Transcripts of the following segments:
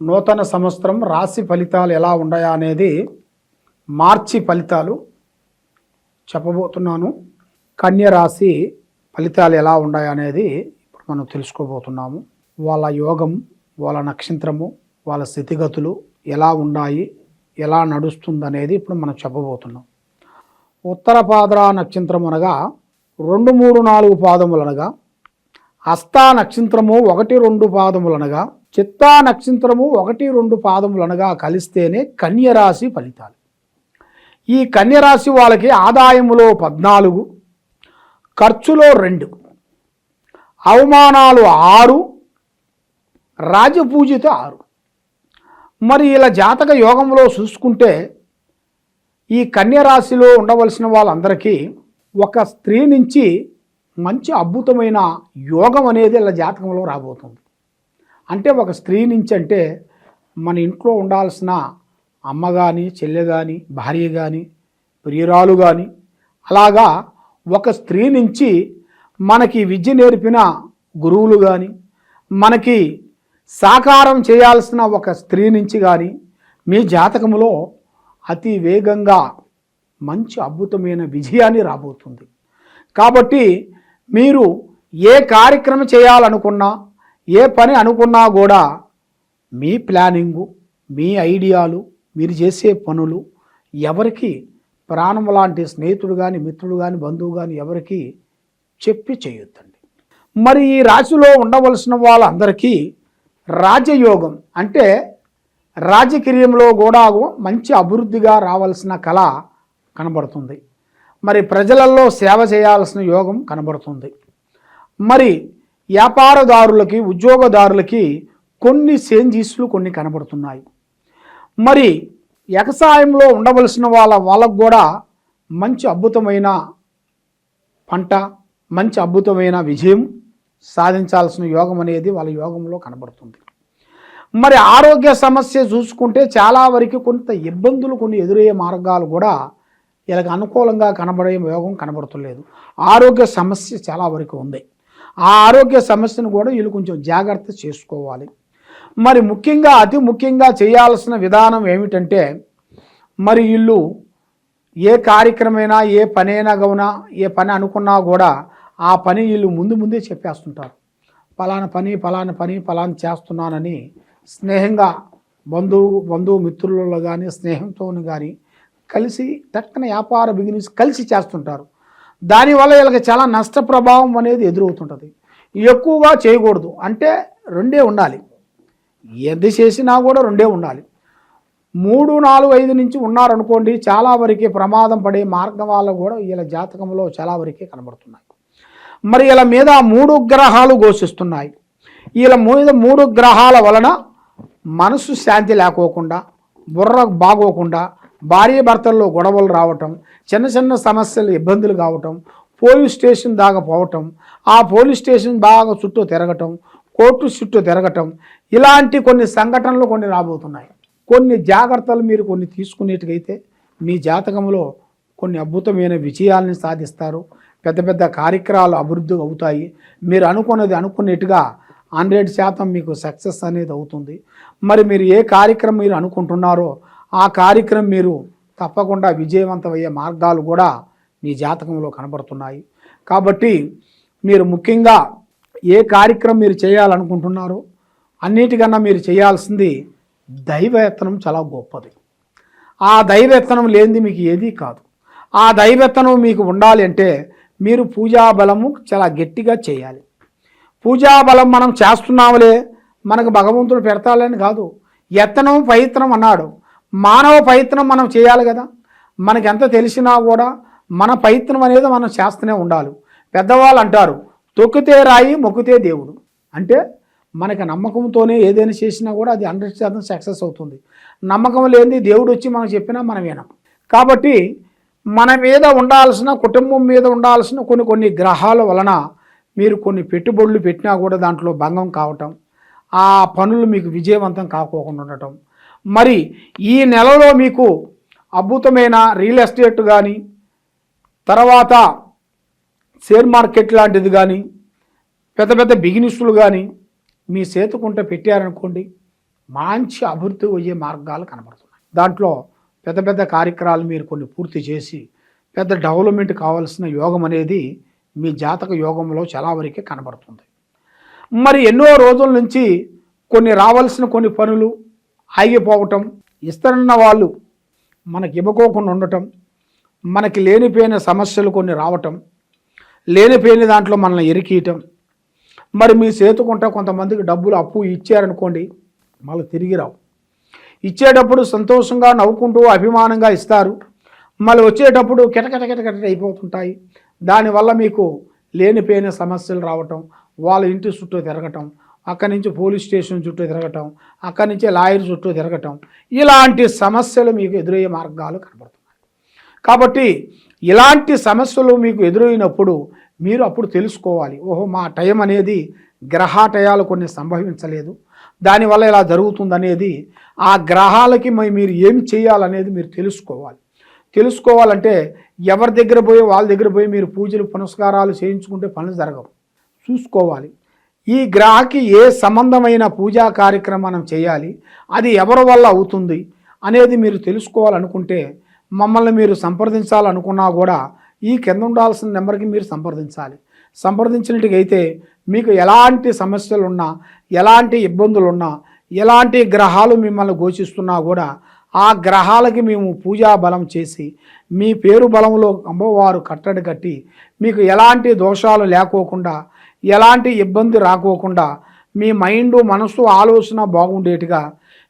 నూతన సంవత్సరం రాశి ఫలితాలు ఎలా ఉన్నాయా అనేది మార్చి ఫలితాలు చెప్పబోతున్నాను. కన్య రాశి ఫలితాలు ఎలా ఉన్నాయా అనేది ఇప్పుడు మనం తెలుసుకోబోతున్నాము. వాళ్ళ యోగం వాళ్ళ నక్షత్రము వాళ్ళ స్థితిగతులు ఎలా ఉన్నాయి ఎలా నడుస్తుంది అనేది ఇప్పుడు మనం చెప్పబోతున్నాం. ఉత్తర పాద్ర నక్షత్రం అనగా రెండు మూడు నాలుగు పాదములనగా హస్తా నక్షత్రము ఒకటి రెండు పాదములనగా చిత్తా నక్షత్రము ఒకటి రెండు పాదములనగా కలిస్తేనే కన్యరాశి ఫలితాలు. ఈ కన్యరాశి వాళ్ళకి ఆదాయములో పద్నాలుగు ఖర్చులో రెండు అవమానాలు ఆరు రాజపూజిత ఆరు. మరి ఇలా జాతక యోగంలో చూసుకుంటే ఈ కన్యరాశిలో ఉండవలసిన వాళ్ళందరికీ ఒక స్త్రీ నుంచి మంచి అద్భుతమైన యోగం అనేది ఇలా జాతకంలో రాబోతుంది. అంటే ఒక స్త్రీ నుంచి అంటే మన ఇంట్లో ఉండాల్సిన అమ్మ కానీ చెల్లె కానీ భార్య కానీ ప్రియురాలు కానీ అలాగా ఒక స్త్రీ నుంచి మనకి విద్య నేర్పిన గురువులు కానీ మనకి సాకారం చేయాల్సిన ఒక స్త్రీ నుంచి కానీ మీ జాతకంలో అతి వేగంగా మంచి అద్భుతమైన విజయాన్ని రాబోతుంది. కాబట్టి మీరు ఏ కార్యక్రమం చేయాలనుకున్నా ఏ పని అనుకున్నా కూడా మీ ప్లానింగు మీ ఐడియాలు మీరు చేసే పనులు ఎవరికి ప్రాణం లాంటి స్నేహితుడు కానీ మిత్రుడు కానీ బంధువు కానీ ఎవరికి చెప్పి చేయొద్దండి. మరి ఈ రాశిలో ఉండవలసిన వాళ్ళందరికీ రాజయోగం అంటే రాజకీయంలో కూడా మంచి అభివృద్ధిగా రావాల్సిన కళ కనబడుతుంది. మరి ప్రజలలో సేవ చేయాల్సిన యోగం కనబడుతుంది. మరి వ్యాపారదారులకి ఉద్యోగదారులకి కొన్ని చేంజెస్లు కొన్ని కనబడుతున్నాయి. మరి వ్యవసాయంలో ఉండవలసిన వాళ్ళ వాళ్ళకు కూడా మంచి అద్భుతమైన పంట మంచి అద్భుతమైన విజయం సాధించాల్సిన యోగం అనేది వాళ్ళ యోగంలో కనబడుతుంది. మరి ఆరోగ్య సమస్య చూసుకుంటే చాలా వరకు కొంత ఇబ్బందులు కొన్ని ఎదురయ్యే మార్గాలు కూడా వీళ్ళకి అనుకూలంగా కనబడే యోగం కనబడుతులేదు ఆరోగ్య సమస్య చాలా వరకు ఉంది. ఆ ఆరోగ్య సమస్యను కూడా వీళ్ళు కొంచెం జాగ్రత్త చేసుకోవాలి. మరి ముఖ్యంగా అతి ముఖ్యంగా చేయాల్సిన విధానం ఏమిటంటే మరి వీళ్ళు ఏ కార్యక్రమైనా ఏ పనైనా గౌనా ఏ పని అనుకున్నా కూడా ఆ పని వీళ్ళు ముందు ముందే చెప్పేస్తుంటారు. పలానా పని పలానా పని పలానా చేస్తున్నానని స్నేహంగా బంధువు బంధువు మిత్రులలో కానీ స్నేహంతో కానీ కలిసి తక్కన వ్యాపార బిజినెస్ కలిసి చేస్తుంటారు. దానివల్ల వీళ్ళకి చాలా నష్ట ప్రభావం అనేది ఎదురవుతుంటుంది. ఎక్కువగా చేయకూడదు. అంటే రెండే ఉండాలి. ఏది చేసినా కూడా రెండే ఉండాలి. మూడు నాలుగు ఐదు నుంచి ఉన్నారనుకోండి చాలా వరకు ప్రమాదం పడే మార్గం వల్ల కూడా వీళ్ళ జాతకంలో చాలా వరకే కనబడుతున్నాయి. మరి వీళ్ళ మీద మూడు గ్రహాలు ఘోషిస్తున్నాయి. వీళ్ళ మీద మూడు గ్రహాల వలన మనసు శాంతి లేకోకుండా బుర్ర బాగోకుండా భార్య భర్తల్లో గొడవలు రావటం చిన్న చిన్న సమస్యలు ఇబ్బందులు కావటం పోలీస్ స్టేషన్ దాకా పోవటం ఆ పోలీస్ స్టేషన్ బాగా చుట్టూ తిరగటం కోర్టు చుట్టూ తిరగటం ఇలాంటి కొన్ని సంఘటనలు కొన్ని రాబోతున్నాయి. కొన్ని జాగ్రత్తలు మీరు కొన్ని తీసుకునేట్టుగైతే మీ జాతకంలో కొన్ని అద్భుతమైన విజయాల్ని సాధిస్తారు. పెద్ద పెద్ద కార్యక్రమాలు అభివృద్ధి అవుతాయి. మీరు అనుకున్నది అనుకున్నట్టుగా హండ్రెడ్ శాతం మీకు సక్సెస్ అనేది అవుతుంది. మరి మీరు ఏ కార్యక్రమం మీరు అనుకుంటున్నారో ఆ కార్యక్రమం మీరు తప్పకుండా విజయవంతమయ్యే మార్గాలు కూడా మీ జాతకంలో కనబడుతున్నాయి. కాబట్టి మీరు ముఖ్యంగా ఏ కార్యక్రమం మీరు చేయాలనుకుంటున్నారో అన్నిటికన్నా మీరు చేయాల్సింది దైవేత్తనం చాలా గొప్పది. ఆ దైవేత్తనం లేనిది మీకు ఏదీ కాదు. ఆ దైవేత్తనం మీకు ఉండాలి అంటే మీరు పూజా బలము చాలా గట్టిగా చేయాలి. పూజా బలం మనం చేస్తున్నాములే మనకు భగవంతుడు పెడతాలని కాదు. ఎత్తనం ప్రయత్నం అన్నాడు. మానవ ప్రయత్నం మనం చేయాలి కదా. మనకి ఎంత తెలిసినా కూడా మన ప్రయత్నం అనేది మనం చేస్తూనే ఉండాలి. పెద్దవాళ్ళు అంటారు తొక్కితే రాయి మొక్కితే దేవుడు. అంటే మనకి నమ్మకంతోనే ఏదైనా చేసినా కూడా అది హండ్రెడ్ శాతం సక్సెస్ అవుతుంది. నమ్మకం లేనిది దేవుడు వచ్చి మనం చెప్పినా మనం వినం. కాబట్టి మన మీద ఉండాల్సిన కుటుంబం మీద ఉండాల్సిన కొన్ని కొన్ని గ్రహాల వలన మీరు కొన్ని పెట్టుబడులు పెట్టినా కూడా దాంట్లో భంగం కావటం ఆ పనులు మీకు విజయవంతం కాకోకుండా ఉండటం మరి ఈ నెలలో మీకు అద్భుతమైన రియల్ ఎస్టేట్ కానీ తర్వాత షేర్ మార్కెట్ లాంటిది కానీ పెద్ద పెద్ద బిజినెస్లు కానీ మీ చేతుకుంట పెట్టారనుకోండి మంచి అభివృద్ధి అయ్యే మార్గాలు కనబడుతున్నాయి. దాంట్లో పెద్ద పెద్ద కార్యక్రమాలు మీరు కొన్ని పూర్తి చేసి పెద్ద డెవలప్మెంట్ కావాల్సిన యోగం అనేది మీ జాతక యోగంలో చాలా వరకే కనబడుతుంది. మరి ఎన్నో రోజుల నుంచి కొన్ని రావాల్సిన కొన్ని పనులు ఆగిపోవటం ఇస్తారన్న వాళ్ళు మనకి ఇవ్వకోకుండా ఉండటం మనకి లేనిపోయిన సమస్యలు కొన్ని రావటం లేనిపోయిన దాంట్లో మనల్ని ఎరికీయటం మరి మీ చేతుకుంటా కొంతమందికి డబ్బులు అప్పు ఇచ్చారనుకోండి మళ్ళీ తిరిగి రావు. ఇచ్చేటప్పుడు సంతోషంగా నవ్వుకుంటూ అభిమానంగా ఇస్తారు. మళ్ళీ వచ్చేటప్పుడు కిటకిట కిటకిట అయిపోతుంటాయి. దానివల్ల మీకు లేనిపోయిన సమస్యలు రావటం వాళ్ళ ఇంటి చుట్టూ తిరగటం అక్కడి నుంచి పోలీస్ స్టేషన్ చుట్టూ తిరగటం అక్కడి నుంచి లాయర్ చుట్టూ తిరగటం ఇలాంటి సమస్యలు మీకు ఎదురయ్యే మార్గాలు కనబడుతున్నాయి. కాబట్టి ఇలాంటి సమస్యలు మీకు ఎదురైనప్పుడు మీరు అప్పుడు తెలుసుకోవాలి. ఓహో మా టైం అనేది గ్రహాటయాలు కొన్ని సంభవించలేదు. దానివల్ల ఇలా జరుగుతుందనేది ఆ గ్రహాలకి మరి మీరు ఏమి చేయాలనేది మీరు తెలుసుకోవాలి. తెలుసుకోవాలంటే ఎవరి దగ్గర పోయి వాళ్ళ దగ్గర పోయి మీరు పూజలు పునస్కారాలు చేయించుకుంటే పనులు జరగవు. చూసుకోవాలి. ఈ గ్రహకి ఏ సంబంధమైన పూజా కార్యక్రమం మనం చేయాలి? అది ఎవరి వల్ల అవుతుంది? అనేది మీరు తెలుసుకోవాలనుకుంటే మమ్మల్ని మీరు సంప్రదించాలనుకున్నా కూడా ఈ కింద ఉండాల్సిన నెంబర్కి మీరు సంప్రదించాలి. సంప్రదించినట్టుగైతే మీకు ఎలాంటి సమస్యలు ఉన్నా ఎలాంటి ఇబ్బందులున్నా ఎలాంటి గ్రహాలు మిమ్మల్ని ఘోషిస్తున్నా కూడా ఆ గ్రహాలకి మేము పూజా బలం చేసి మీ పేరు బలంలో అమ్మవారు కట్టడి కట్టి మీకు ఎలాంటి దోషాలు లేకోకుండా ఎలాంటి ఇబ్బంది రాకోకుండా మీ మైండ్ మనసు ఆలోచన బాగుండేట్టుగా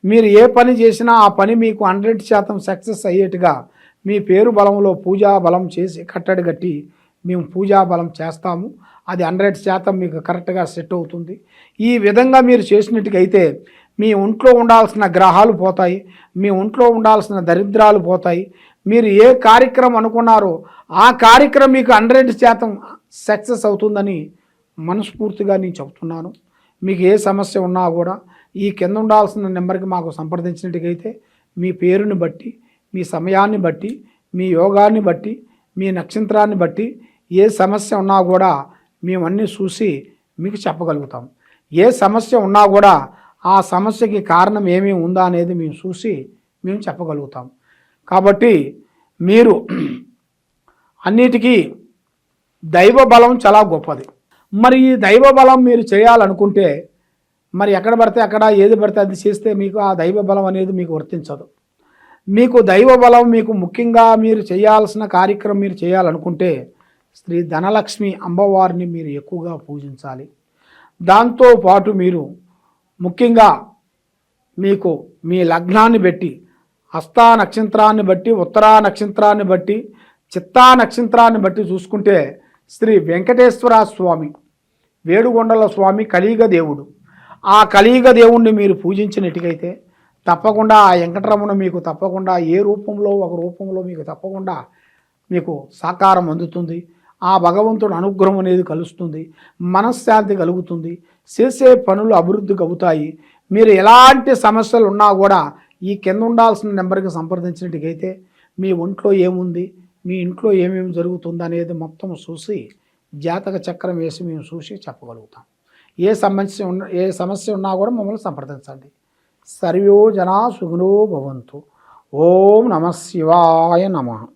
మీరు ఏ పని చేసినా ఆ పని మీకు హండ్రెడ్ శాతం సక్సెస్ అయ్యేట్టుగా మీ పేరు బలంలో పూజా బలం చేసి కట్టడి కట్టి మేము పూజా బలం చేస్తాము. అది హండ్రెడ్ శాతం మీకు కరెక్ట్గా సెట్ అవుతుంది. ఈ విధంగా మీరు చేసినట్టుకైతే మీ ఒంట్లో ఉండాల్సిన గ్రహాలు పోతాయి మీ ఒంట్లో ఉండాల్సిన దరిద్రాలు పోతాయి. మీరు ఏ కార్యక్రమం అనుకున్నారో ఆ కార్యక్రమం మీకు హండ్రెడ్ శాతం సక్సెస్ అవుతుందని మనస్ఫూర్తిగా నేను చెబుతున్నాను. మీకు ఏ సమస్య ఉన్నా కూడా ఈ కింద ఉండాల్సిన నెంబర్కి మాకు సంప్రదించినట్టుకైతే మీ పేరుని బట్టి మీ సమయాన్ని బట్టి మీ యోగాన్ని బట్టి మీ నక్షత్రాన్ని బట్టి ఏ సమస్య ఉన్నా కూడా మేము అన్నీ చూసి మీకు చెప్పగలుగుతాం. ఏ సమస్య ఉన్నా కూడా ఆ సమస్యకి కారణం ఏమేమి ఉందా అనేది మేము చూసి మేము చెప్పగలుగుతాం. కాబట్టి మీరు అన్నిటికీ దైవ బలం చాలా గొప్పది. మరి ఈ దైవ బలం మీరు చేయాలనుకుంటే మరి ఎక్కడ పడితే అక్కడ ఏది పడితే అది చేస్తే మీకు ఆ దైవ బలం అనేది మీకు వర్తించదు. మీకు దైవ బలం మీకు ముఖ్యంగా మీరు చేయాల్సిన కార్యక్రమం మీరు చేయాలనుకుంటే శ్రీ ధనలక్ష్మి అమ్మవారిని మీరు ఎక్కువగా పూజించాలి. దాంతో పాటు మీరు ముఖ్యంగా మీకు మీ లగ్నాన్ని బట్టి హస్తా నక్షత్రాన్ని బట్టి ఉత్తరా నక్షత్రాన్ని బట్టి చిత్తా నక్షత్రాన్ని బట్టి చూసుకుంటే శ్రీ వెంకటేశ్వర స్వామి వేడుగొండల స్వామి కలియుగ దేవుడు. ఆ కలియుగ దేవుణ్ణి మీరు పూజించినట్టుగైతే తప్పకుండా ఆ వెంకటరమణ మీకు తప్పకుండా ఏ రూపంలో ఒక రూపంలో మీకు తప్పకుండా మీకు సాకారం అందుతుంది. ఆ భగవంతుడు అనుగ్రహం అనేది కలుస్తుంది. మనశ్శాంతి కలుగుతుంది. చేసే పనులు అభివృద్ధికి అవుతాయి మీరు ఎలాంటి సమస్యలు ఉన్నా కూడా ఈ కింద ఉండాల్సిన నెంబర్కి సంప్రదించినట్టుకైతే మీ ఒంట్లో ఏముంది? మీ ఇంట్లో ఏమేమి జరుగుతుంది అనేది మొత్తం చూసి జాతక చక్రం వేసి మేము చూసి చెప్పగలుగుతాం. ఏ సమస్య ఉన్న ఏ సమస్య ఉన్నా కూడా మమ్మల్ని సంప్రదించండి. సర్వో జనా సుగుణో భవంతు. ఓం నమ శివాయ నమః.